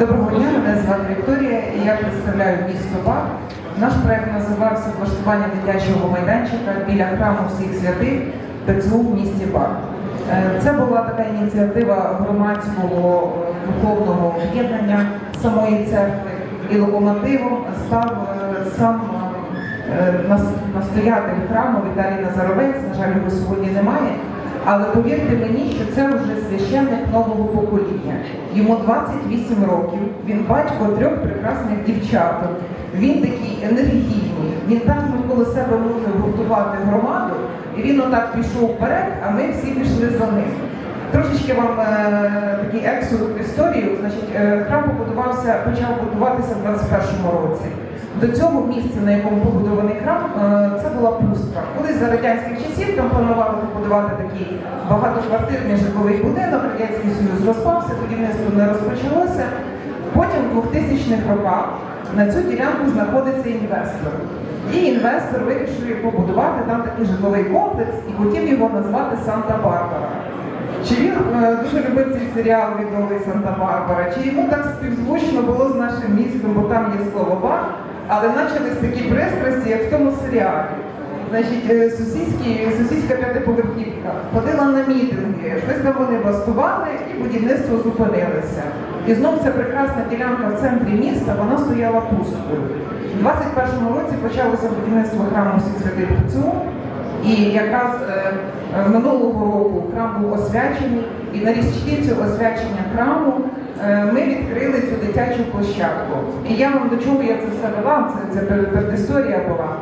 Доброго дня, мене звати Вікторія і я представляю місто Бак. Наш проект називався Влаштування дитячого майданчика біля храму всіх святих ТЦУ в місті Бак. Е, Це була така ініціатива громадського е, духовного об'єднання самої церкви і локомотивом став е, сам настоятель храму Віталій Назаровець. На жаль, його сьогодні немає. Але повірте мені, що це вже священник нового покоління. Йому 28 років, він батько трьох прекрасних дівчаток. Він такий енергійний, він так навколо себе може гуртувати громаду, і він отак пішов вперед, а ми всі пішли за ним. Трошечки вам е, такий ексурс в історію. Значить, е, храм побудувався, почав будуватися в 21-му році. До цього місця, на якому побудований храм, е, це була пустка. Колись за радянських часів там планували побудувати такий багатоквартирний житловий будинок, Радянський Союз розпався, будівництво не розпочалося. Потім в 2000-х роках на цю ділянку знаходиться інвестор. І інвестор вирішив побудувати там такий житловий комплекс і хотів його назвати Санта-Барбара. Чи він е, дуже любив цей серіал відомий Санта-Барбара, чи йому так співзвучно було з нашим містом, бо там є слово бар, але почались такі пристрасті, як в тому серіалі. Значить, е, сусідські, сусідська п'ятиповерхівка ходила на мітинги, щось там вони бастували і будівництво зупинилося. І знов ця прекрасна ділянка в центрі міста, вона стояла пусткою. У 21-му році почалося будівництво храму всіх святих і якраз е, минулого року храм був освячений, і на річницю освячення храму е, ми відкрили цю дитячу площадку. І я вам до чого я це все вела, це, це передісторія була.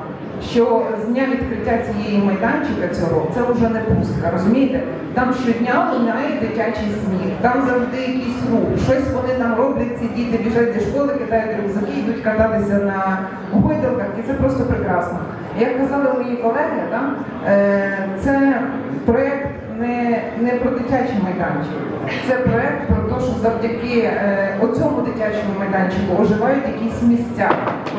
Що з дня відкриття цієї майданчика цього це вже не пустка, розумієте? Там щодня лунає дитячий сміх, там завжди якийсь рух, щось вони там роблять, ці діти біжать зі школи, кидають рюкзаки, йдуть кататися на гойдалках, і це просто прекрасно. Як казали мої колеги, да, е, це проєкт не, про дитячий майданчик, це проєкт про те, що завдяки е, оцьому дитячому майданчику оживають якісь місця,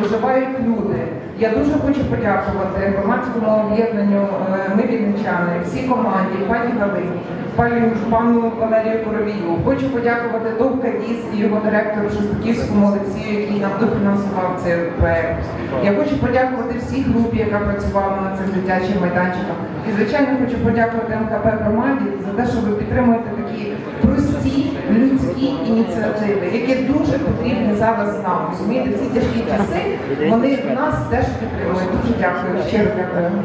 оживають люди. Я дуже хочу подякувати громадському об'єднанню е, «Ми вінничани», всій команді, пані Галині, пані пану Валерію Коровію. Хочу подякувати ТОВ «Кадіс» і його директору Шостаківському Олексію, який нам дофінансував цей проект. Я хочу подякувати всій групі, яка працювала над цим дитячим майданчиком. І звичайно хочу подякувати МКП громаді за те, що ви підтримуєте такі прості людські ініціативи, які дуже потрібні зараз нам. Розумієте, всі тяжкі часи вони нас теж підтримують. Дуже дякую. Щиро дякую.